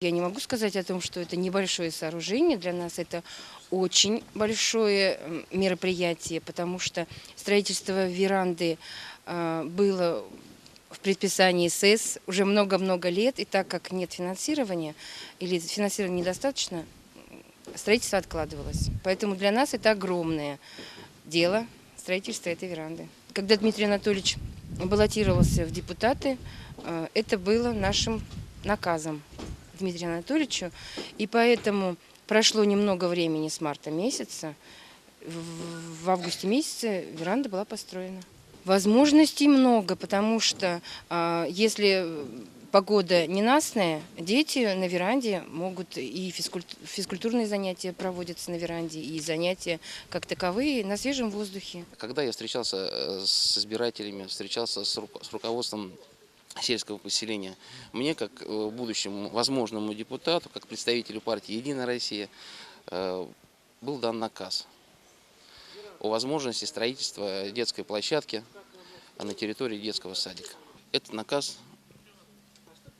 Я не могу сказать о том, что это небольшое сооружение. Для нас это очень большое мероприятие, потому что строительство веранды а, было в предписании СЭС уже много-много лет, и так как нет финансирования или финансирования недостаточно, строительство откладывалось. Поэтому для нас это огромное дело строительства этой веранды. Когда Дмитрий Анатольевич баллотировался в депутаты, э, это было нашим наказом Дмитрию Анатольевичу. И поэтому прошло немного времени с марта месяца. В августе месяце веранда была построена. Возможностей много, потому что а, если погода ненастная, дети на веранде могут и физкульт- физкультурные занятия проводятся на веранде, и занятия как таковые на свежем воздухе. Когда я встречался э, с избирателями, встречался с руководством сельского поселения, мне, как э, будущему возможному депутату, как представителю партии «Единая Россия», э, был дан наказ о возможности строительства детской площадки на территории детского садика. Этот наказ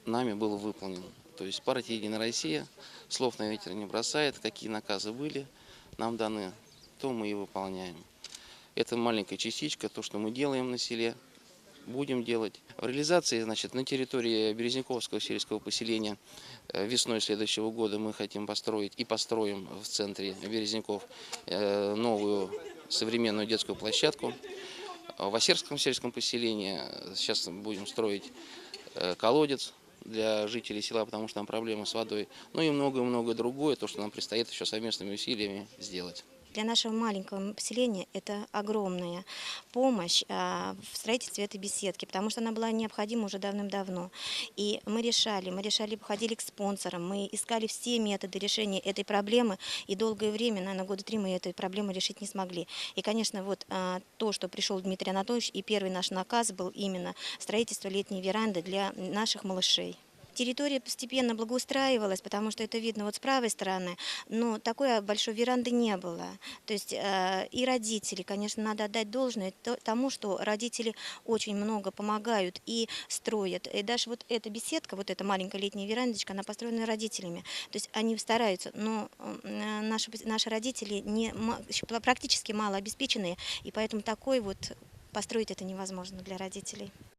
нами был выполнен. То есть партия «Единая Россия» слов на ветер не бросает. Какие наказы были нам даны, то мы и выполняем. Это маленькая частичка, то, что мы делаем на селе, будем делать. В реализации, значит, на территории Березняковского сельского поселения э, весной следующего года мы хотим построить и построим в центре Березняков э, новую современную детскую площадку. В Осерском сельском поселении э, сейчас будем строить колодец для жителей села, потому что там проблемы с водой. Ну и многое-многое другое, то, что нам предстоит еще совместными усилиями сделать. Для нашего маленького поселения это огромная помощь а, в строительстве этой беседки, потому что она была необходима уже давным-давно. И мы решали, мы решали, ходили к спонсорам, мы искали все методы решения этой проблемы, и долгое время, наверное, года три мы эту проблему решить не смогли. И, конечно, вот а, то, что пришел Дмитрий Анатольевич, и первый наш наказ был именно строительство летней веранды для наших малышей. Территория постепенно благоустраивалась, потому что это видно вот с правой стороны, но такой большой веранды не было. То есть э, и родители, конечно, надо отдать должное то- тому, что родители очень много помогают и строят. И даже вот эта беседка, вот эта маленькая летняя верандочка, она построена родителями. То есть они стараются, но э, наши, наши родители не, практически мало обеспеченные, и поэтому такой вот построить это невозможно для родителей.